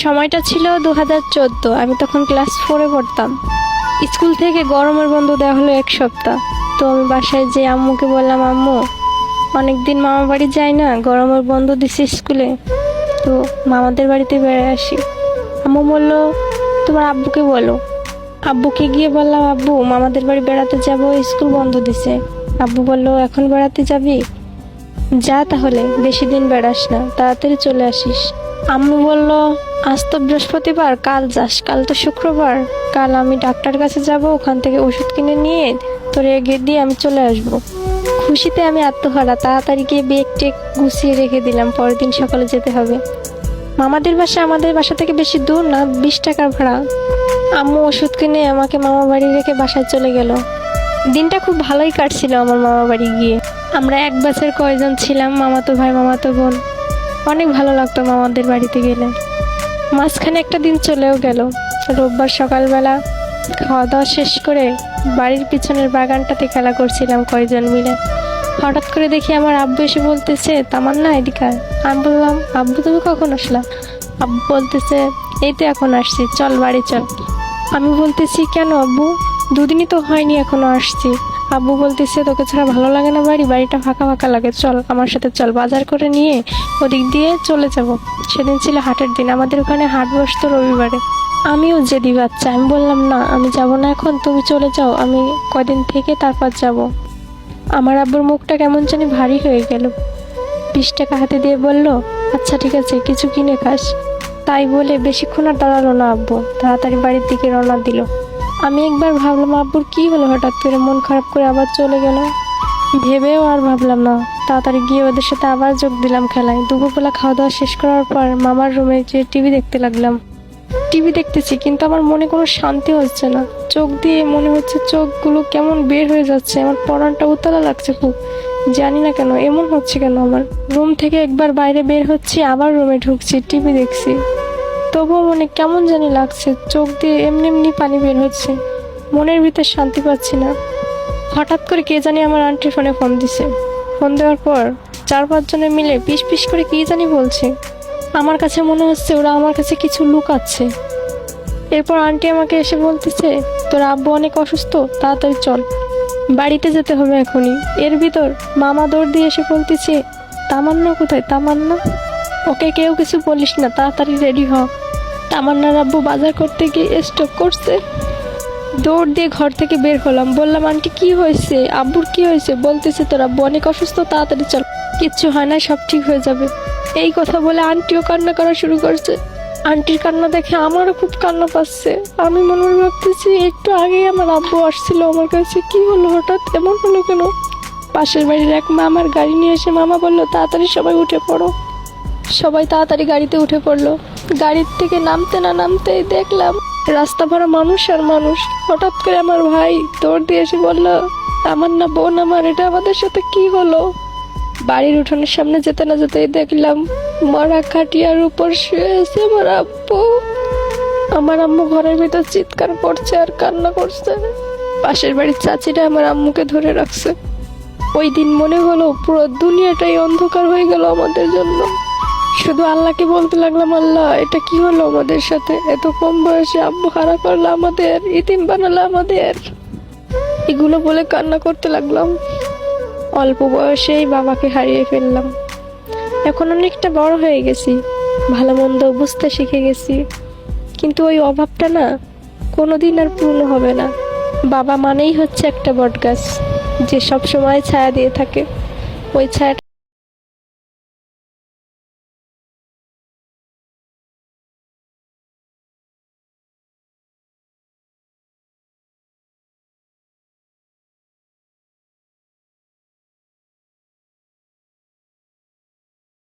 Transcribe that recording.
সময়টা ছিল দু হাজার চোদ্দ। আমি তখন ক্লাস ফোরে পড়তাম। স্কুল থেকে গরমের বন্ধ দেওয়া হলো এক সপ্তাহ। তো আমি বাসায় যে আম্মুকে বললাম, আম্মু, অনেকদিন মামা বাড়ি যাই না, গরমের বন্ধ দিছে স্কুলে। তো মামাদের বাড়িতে বেড়ে আসি। আম্মু বলল, তোমার আব্বুকে বলো। আব্বুকে গিয়ে বললাম, আব্বু, মামাদের বাড়ি বেড়াতে যাব, স্কুল বন্ধ দিছে। আব্বু বলল, এখন বেড়াতে যাবি? যা তাহলে, বেশি দিন বেড়াস না, তাড়াতাড়ি চলে আসিস। আম্মু বলল, আজ তো বৃহস্পতিবার, কাল যাস, কাল তো শুক্রবার। কাল আমি ডাক্তার কাছে যাব, ওখান থেকে ওষুধ কিনে নিয়ে তোর এগে দিয়ে আমি চলে আসব। খুশিতে আমি আত্মহারা, তাড়াতাড়ি গিয়ে বেগ টেক গুছিয়ে রেখে দিলাম, পরের দিন সকালে যেতে হবে। মামাদের বাসা আমাদের বাসা থেকে বেশি দূর না, বিশ টাকার ভাড়া। আম্মু ওষুধ কিনে আমাকে মামা বাড়ি রেখে বাসায় চলে গেল। দিনটা খুব ভালোই কাটছিল আমার মামা বাড়ি গিয়ে। আমরা এক বছর কয়জন ছিলাম, মামাতো ভাই, মামাতো বোন। অনেক ভালো লাগতো মামাদের বাড়িতে গেলে। মাঝখানে একটা দিন চলেও গেল। রোববার সকালবেলা খাওয়া দাওয়া শেষ করে বাড়ির পিছনের বাগানটাতে খেলা করছিলাম কয়জন মিলে। হঠাৎ করে দেখি আমার আব্বু এসে বলতেছে, তামান্না, এদিকে আয়। আমি বললাম, আব্বু, তুমি কখন আসলাম আব্বু বলতেছে, এই তো এখন আসছি, চল বাড়ি চল। আমি বলতেছি, কেন আব্বু? দুদিনই তো হয়নি এখনও আসছি। আব্বু বলতেছে, তোকে ছাড়া ভালো লাগে না বাড়ি, বাড়িটা ফাঁকা ফাঁকা লাগে। চল আমার সাথে, চল বাজার করে নিয়ে ওদিক দিয়ে চলে যাব। সেদিন ছিল হাটের দিন, আমাদের ওখানে হাট বসতো রবিবারে। আমিও যেদি বাচ্চা, আমি বললাম, না, আমি যাব না এখন, তুমি চলে যাও, আমি কদিন থেকে তারপর যাব। আমার আব্বুর মুখটা কেমন জানি ভারী হয়ে গেল। বিশ টাকা হাতে দিয়ে বলল আচ্ছা ঠিক আছে, কিছু কিনে খাস। তাই বলে বেশিক্ষণ আর দাঁড়াল না আব্বু, তাড়াতাড়ি বাড়ির দিকে রওনা দিল। আমি একবার ভাবলাম, আব্বুর কি হলো? হঠাৎ করে মন খারাপ করে আবার চলে গেল। ভেবেও আর ভাবলাম না। তাড়াতাড়ি গিয়ে ওদের সাথে আবার যোগ দিলাম খেলায়। দুপুরবেলা খাওয়া দাওয়া শেষ করার পর মামার রুমে যে টিভি দেখতে লাগলাম। টিভি দেখতেছি, কিন্তু আমার মনে কোনো শান্তি হচ্ছে না। চোখ দিয়ে মনে হচ্ছে চোখগুলো কেমন বের হয়ে যাচ্ছে। আমার পড়ানটা উতলা লাগছে খুব। জানি না কেন, এমন হচ্ছে কেন আমার। রুম থেকে একবার বাইরে বের হচ্ছি, আবার রুমে ঢুকছি, টিভি দেখছি। তবুও মনে কেমন জানি লাগছে, চোখ দিয়ে এমনি এমনি পানি বের হচ্ছে। মনের ভিতর শান্তি পাচ্ছি না। হঠাৎ করে কে জানি আমার আন্টির ফোনে ফোন দিছে। ফোন দেওয়ার পর চার পাঁচজনে মিলে পিস পিস করে কি জানি বলছে। আমার কাছে মনে হচ্ছে ওরা আমার কাছে কিছু লুকাচ্ছে। এরপর আন্টি আমাকে এসে বলতেছে, তোর আব্বু অনেক অসুস্থ, তাড়াতাড়ি চল। বাড়িতে যেতে হবে এখনই। এর ভিতর মামা দৌড় দিয়ে এসে বলতেছে, তামান্না কোথায়? তামান্না? ওকে কেউ কিছু বলিস না, তাড়াতাড়ি রেডি হ। তামান্নার আব্বু বাজার করতে গিয়ে স্টক করছে। দৌড় দিয়ে ঘর থেকে বের হলাম। বললাম, আন্টি, কি হয়েছে? আব্বুর কি হয়েছে? বলতেছে তোর আব্বু অনেক অসুস্থ, তাড়াতাড়ি চল। কিচ্ছু হয় না, সব ঠিক হয়ে যাবে। এই কথা বলে আন্টিও কান্না করা শুরু করছে। আন্টির কান্না দেখে আমারও খুব কান্না পাচ্ছে। আমি মনে মনে ভাবতেছি, একটু আগেই আমার আব্বু আসছিল আমার কাছে। কি হলো হঠাৎ? এমন হলো কেন? পাশের বাড়ির এক মামার গাড়ি নিয়ে এসে মামা বলল, তাড়াতাড়ি সবাই উঠে পড়ো। সবাই তাড়াতাড়ি গাড়িতে উঠে পড়ল। গাড়ির থেকে নামতে না নামতেই দেখলাম, রাস্তা ভরা মানুষ আর মানুষ। হঠাৎ করে আমার ভাই দৌড় দিয়ে এসে বলল, আমার না বোন আমার, এটা আমাদের সাথে কি হলো? বাড়ির উঠোনের সামনে যেতে না যেতেই দেখলাম, মরা খাটিয়ার উপর শুয়ে আছে আমার আব্বু। আমার আম্মু ঘরের ভিতর চিৎকার করছে আর কান্না করছে। পাশের বাড়ির চাচিরা আমার আম্মুকে ধরে রাখছে। ওই দিন মনে হলো পুরো দুনিয়াটাই অন্ধকার হয়ে গেল আমাদের জন্য। শুধু আল্লাহকে বলতে লাগলাম, আল্লাহ, এটা কি হলো আমাদের সাথে? এত কম বয়সে আব্বু হারা করল আমাদের, ইতিম বানালো আমাদের। এগুলো বলে কান্না করতে লাগলাম। অল্প বয়সেই বাবাকে হারিয়ে ফেললাম। এখন অনেকটা বড় হয়ে গেছি, ভালো মন্দ বুঝতে শিখে গেছি। কিন্তু ওই অভাবটা না, কোনোদিন আর পূর্ণ হবে না। বাবা মানেই হচ্ছে একটা বটগাছ, যে সব সময় ছায়া দিয়ে থাকে। ওই ছায়াটা